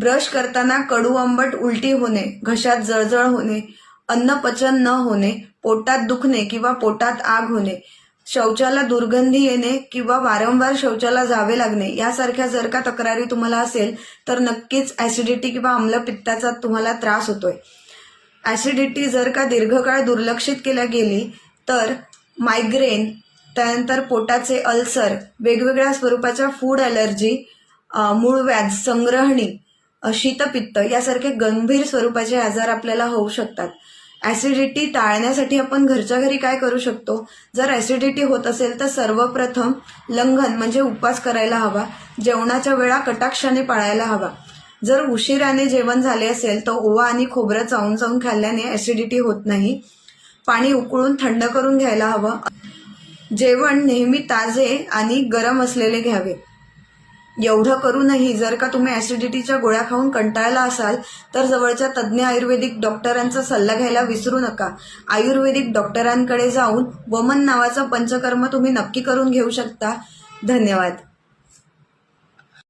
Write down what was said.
Brush करताना कडू आंबट उलटी होणे घशात जळजळ होणे अन्न पचन न होणे पोटात दुखणे किंवा पोटात आग होणे शौचाला दुर्गंधी येणे किंवा वारंवार शौचाला जावे लागणे यासारख्या जर का तक्रारी तुम्हाला असेल तर नक्कीच ऍसिडिटी किंवा आम्लपित्ताचा तुम्हाला त्रास होतोय. ऍसिडिटी जर का दीर्घकाळ दुर्लक्षित केल्या गेली तर मायग्रेन त्यानंतर पोटाचे अल्सर वेगवेगळ्या स्वरूपाच्या फूड ॲलर्जी मूळव्याध संग्रहणी शीतपित्त यासारखे गंभीर स्वरूपाचे आजार आपल्याला होऊ शकतात. ऍसिडिटी टाळण्यासाठी आपण घरच्या घरी काय करू शकतो? जर ऍसिडिटी होत असेल तर सर्वप्रथम लंघन म्हणजे उपवास करायला हवा. जेवणाच्या वेळा कटाक्षाने पाळायला हवा. जर उशिराने जेवण झाले असेल तर ओवा आणि खोबरं चावून चावून खाल्ल्याने ऍसिडिटी होत नाही. पाणी उकळून थंड करून घ्यायला हवं. जेवण नेहमी ताजे आणि गरम असलेले घ्यावे. एवढं करूनही जर का तुम्ही ऍसिडिटीच्या गोळ्या खाऊन कंटाळला असाल तर जवळच्या तज्ज्ञ आयुर्वेदिक डॉक्टरांचा सल्ला घ्यायला विसरू नका. आयुर्वेदिक डॉक्टरांकडे जाऊन वमन नावाचा पंचकर्म तुम्ही नक्की करून घेऊ शकता. धन्यवाद.